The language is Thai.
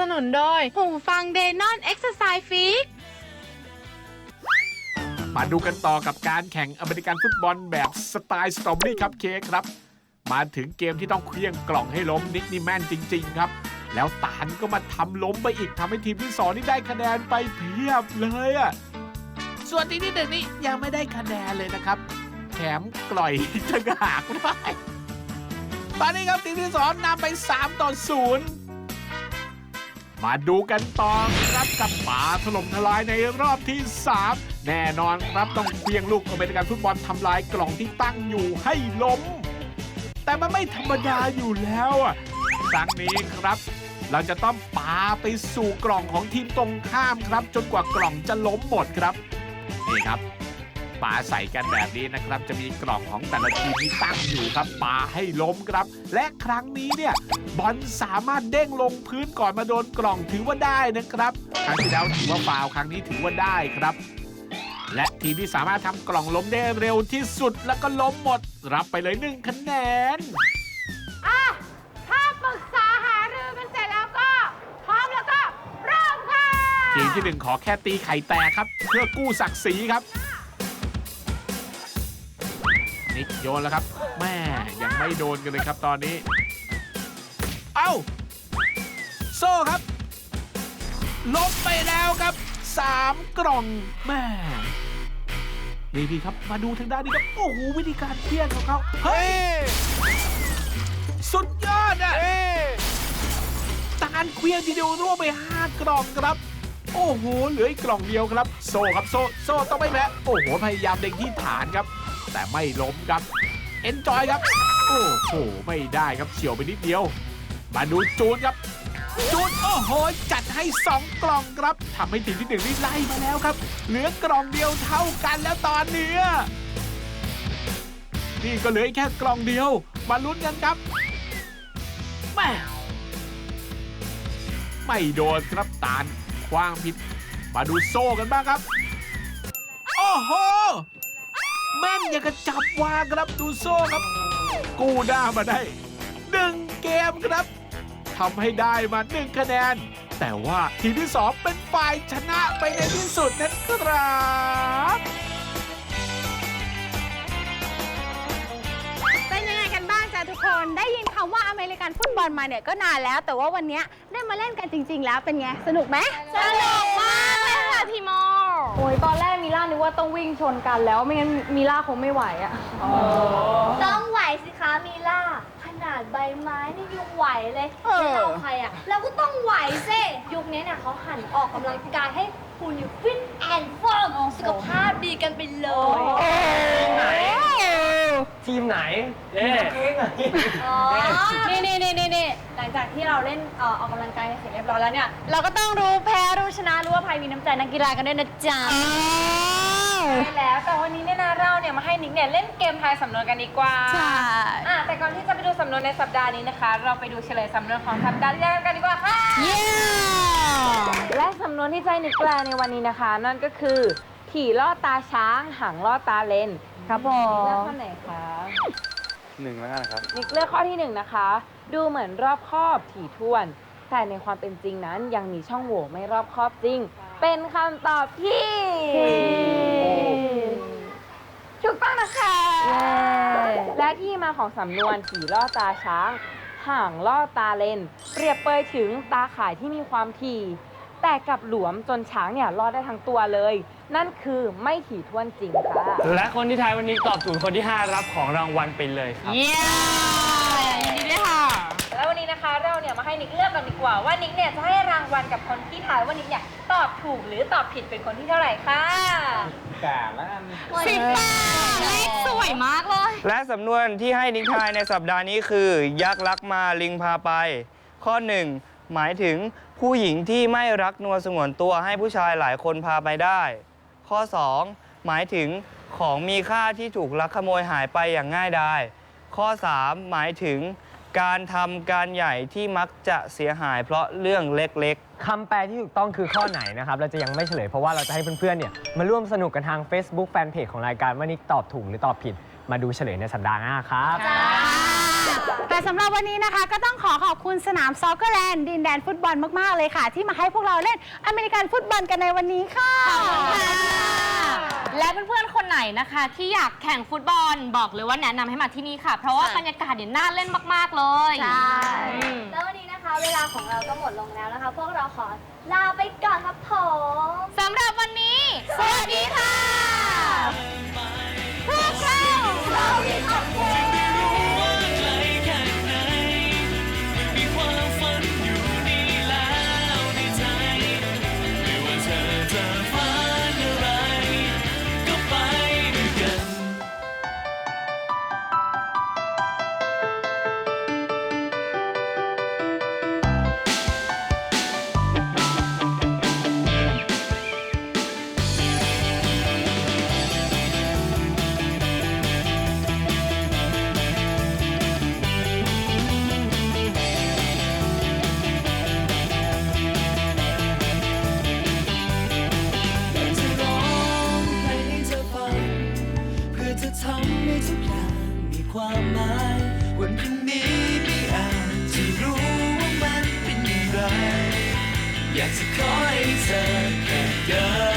สนุนโดย หูฟังเดนอนเอ็กซ์ไซส์ฟิกมาดูกันต่อกับการแข่งอเมริกันฟุตบอลแบบสไตล์สตรอเบอรี่คัพเค้กครับ มาถึงเกมที่ต้องเคลี้ยงกล่องให้ล้มนิกนี่แม่นจริง ๆ ครับ แล้วตาลก็มาทำล้มไปอีกทำให้ทีมที่สองนี่ได้คะแนนไปเพียบเลยอะส่วนทีมที่หนึ่งนี่ยังไม่ได้คะแนนเลยนะครับแถมกล่อยต่างหากด้วยตอนนี้ครับทีมที่สองนำไป 3 ต่อ 0 มาดูกันต่อครับกับป่าถล่มทลายในรอบที่ 3 แน่นอนครับต้องเพียงลูกอเมริกันฟุตบอลทำลายกล่องที่ตั้งอยู่ให้ล้ม แต่มันไม่ธรรมดาอยู่แล้วอะครั้งนี้ครับ เราจะต้องปาไปสู่กล่องของทีมตรงข้ามครับ จนกว่ากล่องจะล้มหมดครับนี่ครับ ปาใส่กันแบบนี้นะครับ จะมีกล่องของแต่ละทีมที่ตั้งอยู่ครับปาให้ล้มครับ และครั้งนี้เนี่ยบอลสามารถเด้งลงพื้นก่อนมาโดนกล่องถือว่าได้นะครับครั้งที่แล้วถือว่าฟาวล์ครั้งนี้ถือว่าได้ครับ และทีมที่สามารถทำกล่องล้มได้เร็วที่สุดแล้วก็ล้มหมด รับไปเลยหนึ่งคะแนนถ้าปรึกษาหารือกันเสร็จแล้วก็ พร้อมแล้วก็เริ่มค่ะ ทีมที่หนึ่งขอแค่ตีไข่แตกครับ เพื่อกู้ศักดิ์ศรีครับ นิกโยนแล้วครับแม่ยังไม่โดนกันเลยครับตอนนี้ เอ้า โซ่ครับ ลบไปแล้วครับสามกล่องแม่นี่พี่ครับมาดูทางด้านนี้ครับโอ้โหวิธีการเพี้ยนของเขาเฮ้ย สุดยอดอะตาลเคลียร์ทีเดียวร่วไป 5 กล่องครับ โอ้โหเหลืออีกกล่องเดียวครับ โซ่ครับโซ่โซ่ต้องไม่แพ้โอ้โหพยายามเล็งที่ฐานครับ แต่ไม่ล้มครับเอนจอยครับ โอ้โหไม่ได้ครับเฉียวไปนิดเดียว มาดูจูนครับ จูนโอ้โหจัดให้ 2 กล่องครับทำให้ทีมที่หนึ่งนี่ไล่มาแล้วครับ เหลือกล่องเดียวเท่ากันแล้วตอนนี้นี่ก็เหลือแค่กล่องเดียว มาลุ้นกันครับแม่ไม่โดนครับตาลคว้างผิด มาดูโซ่กันบ้างครับ โอ้โห แม่นอย่างกระจับวางครับดูโซ่ครับ กู้หน้ามาได้หนึ่งเกมครับทำให้ได้มาหนึ่งคะแนน แต่ว่าทีมที่สองเป็นฝ่ายชนะไปในที่สุดนะครับเป็นยังไงกันบ้างจ้ะทุกคนได้ยินคำว่าอเมริกันฟุตบอลมาเนี่ยก็นานแล้ว แต่ว่าวันเนี้ยได้มาเล่นกันจริง ๆ แล้วเป็นไง สนุกไหมสนุก ว่าต้องวิ่งชนกันแล้วไม่งั้นมิล่าคงไม่ไหวอะต้องไหวสิคะมีล่า ขนาดใบไม้นี่ยังไหวเลยเออ จะเอาใครอะเราก็ต้องไหวสิยุคนี้เนี่ยเขาหันออกกำลังกายให้คุณอยู่ฟิตแอนด์เฟิร์มสุขภาพดีกันไปเลย ทีมไหนเอ๊ะอ๋อ นี่นี่นี่นี่นี่หลังจากที่เราเล่นเอ่อออกกำลังกายเสร็จเรียบร้อยแล้วเนี่ย เราก็ต้องรู้แพ้รู้ชนะรู้ว่าใครมีน้ำใจนักกีฬากันด้วยนะจ๊ะ ใช่แล้วแต่วันนี้เนี่ยนะเราเนี่ยมาให้นิกเนี่ยเล่นเกมทายสำนวนกันดีกว่าใช่ อะแต่ก่อนที่จะไปดูสำนวนในสัปดาห์นี้นะคะ เราไปดูเฉลยสำนวนของสัปดาห์ที่แล้วกันดีกว่าค่ะเย้และสำนวนที่ใจนิกแปลในวันนี้นะคะ นั่นก็คือ ขี่ล่อตาช้างหางล่อตาเลนครับผมเลือกข้อไหนคะหนึ่งแล้วกันครับ นิกเลือกข้อที่หนึ่งนะคะ ดูเหมือนรอบคอบถี่ถ้วน แต่ในความเป็นจริงนั้นยังมีช่องโหว่ไม่รอบคอบจริง เป็นคำตอบที่ถูกต้องนะคะ และ ที่มาของสำนวนขี่ล่อตาช้าง ห่างล่อตาเลน เปรียบเปยถึงตาข่ายที่มีความถี่ แต่กลับหลวมจนช้างเนี่ยรอดได้ทั้งตัวเลย นั่นคือไม่ถี่ถ้วนจริงค่ะและคนที่ทายวันนี้ตอบถูกคนที่ 5 รับของรางวัลไปเลยครับ เย้ยินดีด้วยค่ะ แล้ววันนี้นะคะเราเนี่ยมาให้นิกเลือกกันดีกว่าว่านิกเนี่ยจะให้รางวัลกับคนที่ทายว่านิกเนี่ยตอบถูกหรือตอบผิดเป็นคนที่เท่าไหร่ค่ะแกแล้วกัน สิบแปดเลขสวยมากเลย และสำนวนที่ให้นิทายในสัปดาห์นี้คือ ยักษ์รักมาลิงพาไป ข้อ 1 หมายถึงผู้หญิงที่ไม่รักนวลสงวนตัวให้ผู้ชายหลายคนพาไปได้ ข้อ 2 หมายถึงของมีค่าที่ถูกลักขโมยหายไปอย่างง่ายดายข้อ 3 หมายถึงการทำการใหญ่ที่มักจะเสียหายเพราะเรื่องเล็กๆ คำแปลที่ถูกต้องคือข้อไหนนะครับ เราจะยังไม่เฉลยเพราะว่าเราจะให้เพื่อนๆเนี่ยมาร่วมสนุกกันทาง Facebook Fanpage ของรายการว่านิกตอบถูกหรือตอบผิด มาดูเฉลยในสัปดาห์หน้าครับ แต่สำหรับวันนี้นะคะก็ต้องขอขอบคุณสนามซอ c เกอร์แลนด์ดินแดนฟุตบอลมาก ๆ เลยค่ะ ที่มาให้พวกเราเล่นอเมริกันฟุตบอลกันในวันนี้ค่ะ และเพื่อนๆ คนไหนนะคะ ที่อยากแข่งฟุตบอลบอกเลยว่าแนะนำให้มาที่นี่ค่ะ เพราะว่าบรรยากาศเนี่ยน่าเล่นมากๆเลยใช่ อืม แล้ววันนี้นะคะ เวลาของเราก็หมดลงแล้วนะคะ พวกเราขอลาไปก่อนครับผม อยากจะขอให้เธอแค่เดิน